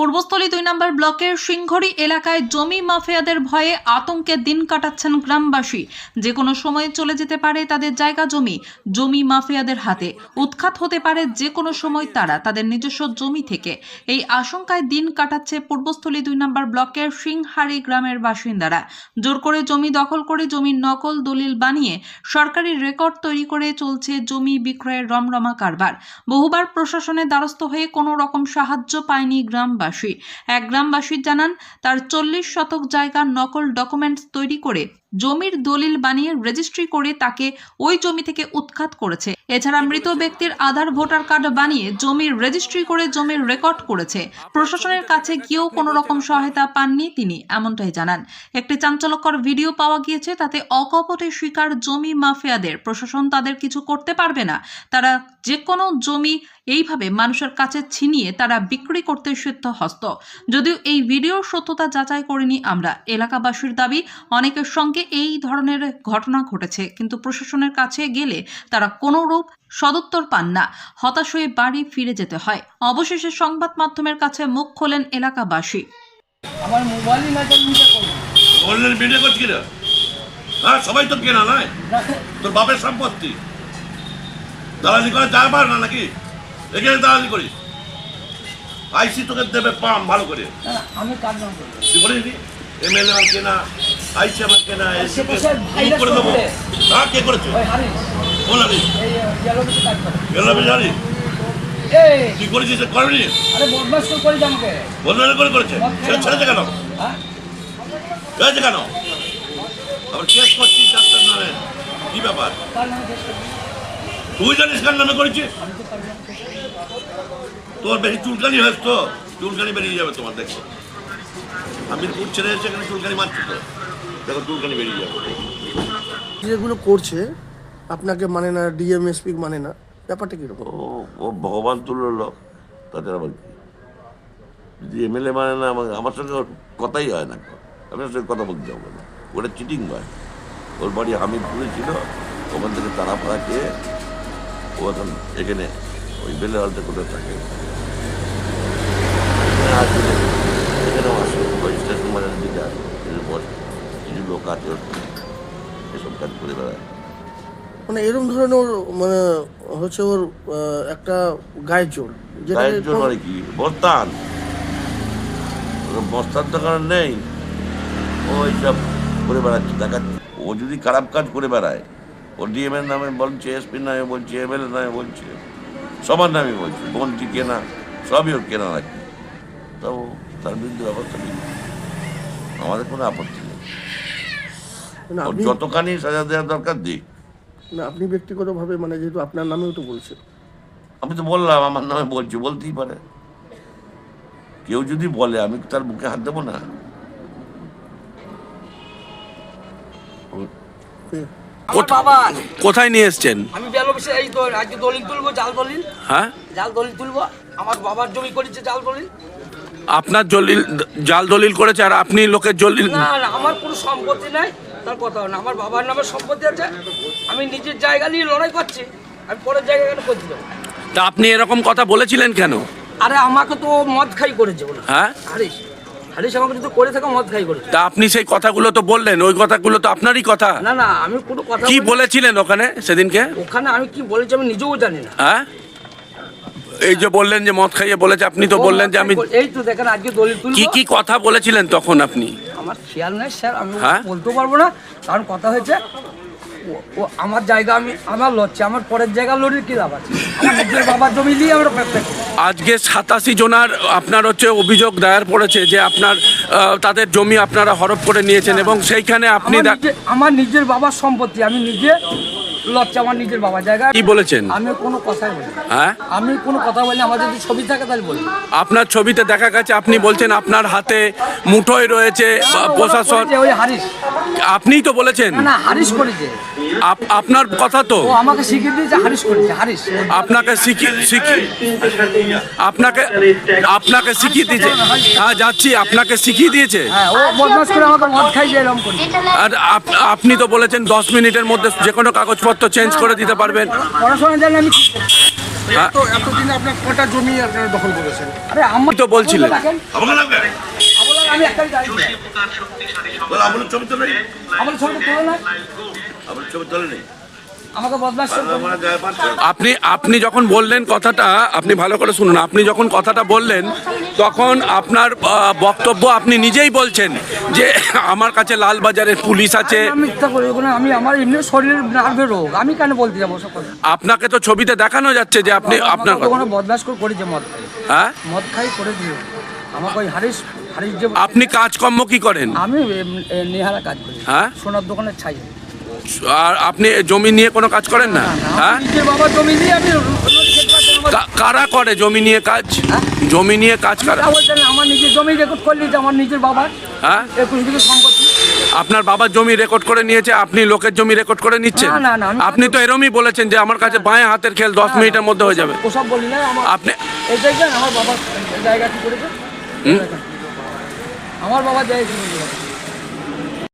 পূর্বস্থলী দুই নম্বর ব্লকের সিংঘড়ি এলাকায় জমি মাফিয়াদের ভয়ে আতঙ্কে দিন কাটাচ্ছেন গ্রামবাসী। যে কোনো সময়ে চলে যেতে পারে তাদের জায়গা জমি জমি মাফিয়াদের হাতে। উৎখাত হতে পারে যে কোনো সময় তারা তাদের নিজস্ব জমি থেকে। এই আশঙ্কায় দিন কাটাচ্ছে পূর্বস্থলী দুই নম্বর ব্লকের সিংহারি গ্রামের বাসিন্দারা। জোর করে জমি দখল করে জমির নকল দলিল বানিয়ে সরকারি রেকর্ড তৈরি করে চলছে জমি বিক্রয়ের রমরমা কারবার। বহুবার প্রশাসনের দ্বারস্থ হয়ে কোনো রকম সাহায্য পায়নি গ্রামবাসী। এক গ্রামবাসী জানান তার চল্লিশ শতক জায়গার নকল ডকুমেন্টস তৈরি করে জমির দলিল বানিয়ে রেজিস্ট্রি করে তাকে ওই জমি থেকে উৎখাত করেছে। এছাড়া মৃত ব্যক্তির আধার ভোটার কার্ড বানিয়ে জমির রেজিস্ট্রি করে জমির রেকর্ড করেছে। প্রশাসনের কাছে গিয়েও কোনো রকম সহায়তা পাননি তিনি এমনটাই জানান। একটি চাঞ্চল্যকর ভিডিও পাওয়া গিয়েছে তাতে অকপটে শিকার জমি মাফিয়াদের। প্রশাসন তাদের কিছু করতে পারবে না। তারা যে কোনো জমি এইভাবে মানুষের কাছে ছিনিয়ে তারা বিক্রি করতে সিদ্ধ হস্ত যদিও এই ভিডিওর সত্যতা যাচাই করিনি আমরা। এলাকাবাসীর দাবি অনেকের সঙ্গে এই ধরনের ঘটনা ঘটেছে কিন্তু প্রশাসনের কাছে গেলে তারা কোনো রূপ সদুত্তর পান না। হতাশ হয়ে বাড়ি ফিরে যেতে হয়। অবশেষে সংবাদ মাধ্যমের কাছে মুখ খোলেন এলাকাবাসী। আমার মোবাইলই না অনলাইন ভিডিও করছি হ্যাঁ সবাই তো কেনা নয়। তোর বাপের সম্পত্তি। দালালি করে যা পার না নাকি? এখানে দালালি করিস। আইসি তোকে দেবে পাম ভালো করে। না, না, আমি কাজ করব তুই বলিস এমএলএ কেনা কেনা এসি করে দেবো? কে করেছে? করে গেলাম জানি। তুই করেছিস করেনি? বদমাস করি করেছে ছেড়েছে কেন? হ্যাঁ? ছেড়েছে কেন? আবার কেস করছিস ডাক্তার নামে কি ব্যাপার? তুই জানিস কার নামে করেছিস? আমি। তোর বেশি চুলকানি হয়েছে তো। চুলকানি বেরিয়ে যাবে তোমার দেখো। আমি ফুট ছেড়ে এসে এখানে চুলকানি মারছি তো। দেখো চুলকানি বেরিয়ে যাবে। যেগুলো করছে আপনাকে মানে না ডিএমএসপি মানে না ব্যাপারটা কীরকম? ও ও ভগবান তুল্য লোক তাদের আবার কি? যদি এমএলএ মানে না আমাকে আমার সঙ্গে ওর কথাই হয় না। আমি ওর সঙ্গে কথা বলতে যাব না ওটা চিটিং হয়। ওর বাড়ি হামিদপুরে ছিল ওখান থেকে তারা পাড়া খেয়ে ও এখন এখানে ওই বেলে হলতে কোথায় থাকে? এখানে এখানেও আসে ওই স্টেশন বাজারের দিকে আসে এরপর কিছু লোক আছে এসব কাজ করে বেড়ায়। মানে এরকম ধরনের মানে হচ্ছে ওর একটা গায়ের জোর গায়ের জন্য আর কি? বস্তান। বস্তান তো কারণ নেই। ও এইসব করে বেড়াচ্ছে দেখাচ্ছে। ও যদি খারাপ কাজ করে বেড়ায় ও ডিএম এর নামে বলছে এসপির নামে বলছে এম এমএলএ নামে বলছে সবার নামে বলছে বন্টি কেনা সবই ওর কেনা নাকি তাও তার বিরুদ্ধে ব্যবস্থা নিই। আমাদের কোনো আপত্তি নেই। যতখানি সাজা দেওয়ার দরকার দিক না আপনি ব্যক্তিগতভাবে মানে যেহেতু আপনার নামেও তো বলছে আমি তো বললাম আমার নামে বলছি বলতেই পারে। কেউ যদি বলে আমি তার বুকে হাত দেবো না। কোথায় নিয়ে এসছেন? আমি বেল এই আজকে দলিল তুলবো জাল দলিল। হ্যাঁ? জাল দলিল তুলবো। আমার বাবার জমি করেছে জাল দলিল। আপনার দলিল জাল দলিল করেছে আর আপনি লোকের দলিল না না আমার কোনো সম্পত্তি নাই। তার কথা না। আমার বাবার নামে সম্পত্তি আছে আমি নিজের জায়গা নিয়ে লড়াই করছি আমি পরের জায়গা কেন করতে যাব? তা আপনি এরকম কথা বলেছিলেন কেন? আরে আমাকে তো মদ খাই করেছে বলে। হ্যাঁ? হারিস হারিস আমাকে যদি করে থাকে মদ খাই করেছে। তা আপনি সেই কথাগুলো তো বললেন ওই কথাগুলো তো আপনারই কথা। না না আমি কোনো কথা কি বলিনি। বলেছিলেন ওখানে সেদিনকে? ওখানে আমি কি বলেছি আমি নিজেও জানি না। হ্যাঁ? এই যে বললেন যে মদ খাইয়ে বলেছে আপনি তো বললেন যে আমি এই তো দেখেন আজকে দলিল তুলবো। কি কি কথা বলেছিলেন তখন আপনি? আমার খেয়াল নেই স্যার আমি হ্যাঁ? বলতে পারব না। কারণ কথা হয়েছে ও- আমার জায়গা আমি আমার লড়ছি আমার পরের জায়গা লড়ির কি লাভ আছে? নিজের বাবার জমি নিয়ে আমরা আজকে সাতাশি জনার আপনার হচ্ছে অভিযোগ দায়ের পড়েছে যে আপনার তাদের জমি আপনারা হরপ করে নিয়েছেন এবং সেইখানে আপনি আমার নিজের বাবার সম্পত্তি আমি নিজে লড়ছে আমার নিজের বাবার জায়গা কি বলেছেন? আমি কোনো কথাই বলি হ্যাঁ? আমি কোনো কথা বলি না, আমার যদি ছবি থাকে তাহলে বলি। আপনার ছবিতে দেখা গেছে আপনি বলছেন আপনার হাতে মুঠোয় রয়েছে প্রশাসন ওই হারিস আপনিই তো বলেছেন। না হারিস করেছে। আপনার কথা তো। ও আমাকে শিখিয়ে দিয়েছে হারিস করেছে হারিস। আপনাকে শিখিয়ে শিখিয়ে আপনাকে আপনাকে শিখিয়ে দিয়েছে। হ্যাঁ যাচ্ছি আপনাকে শিখিয়ে দিয়েছে। হ্যাঁ ও বদমাস করে আমাকে মদ খাই যে এরকম করি। আর আপনি তো বলেছেন দশ মিনিটের মধ্যে যে কোনো কাগজপত্র চেঞ্জ করে দিতে পারবেন। পড়াশোনা জানি আমি হ্যাঁ? এত এতদিনে আপনার কটা জমি আপনারা দখল করেছেন? আরে আমার তো বলছিলেন। আমি একটাই দাঁড়িয়ে বলো, আমার ছবি তোলে নেই? আমার ছবিটা তোলো না আমার ছবি তোলে নেই? আপনি আপনি যখন বললেন কথাটা আপনি ভালো করে শুনুন। আপনি যখন কথাটা বললেন তখন আপনার বক্তব্য আপনি নিজেই বলছেন যে আমার কাছে লালবাজারের পুলিশ আছে। আমি মিথ্যা করি ওখানে আমি আমার এমনি শরীরের নার্ভের রোগ। আমি কেন বলতে যাব আপনাকে তো ছবিতে দেখানো যাচ্ছে যে আপনি আপনার ওখানে বদমাস করে করেছে মদ খাই হ্যাঁ? মদ খাই করে দিও। আমাকে ওই হারিস আপনি কাজকর্ম কি করেন? আমি নেহারা কাজ করি। হ্যাঁ? সোনার দোকানের ছাই। আর আপনি জমি নিয়ে কোনো কাজ করেন না? হ্যাঁ? বাবার জমি দিয়ে আমি কারা করে জমি নিয়ে কাজ? হ্যাঁ? জমি নিয়ে কাজ কারা আমার নিজের জমি রেকর্ড করলি আমার নিজের বাবার হ্যাঁ? একুশ বিঘে সম্পত্তি। আপনার বাবার জমি রেকর্ড করে নিয়েছে আপনি লোকের জমি রেকর্ড করে নিচ্ছেন? আপনি তো এরমই বলেছেন যে আমার কাছে বাঁয়ে হাতের খেল দশ মিনিটের মধ্যে হয়ে যাবে। ওসব বলি না আপনি আমার বাবার জায়গা কি করেছে? আমার বাবা করেছে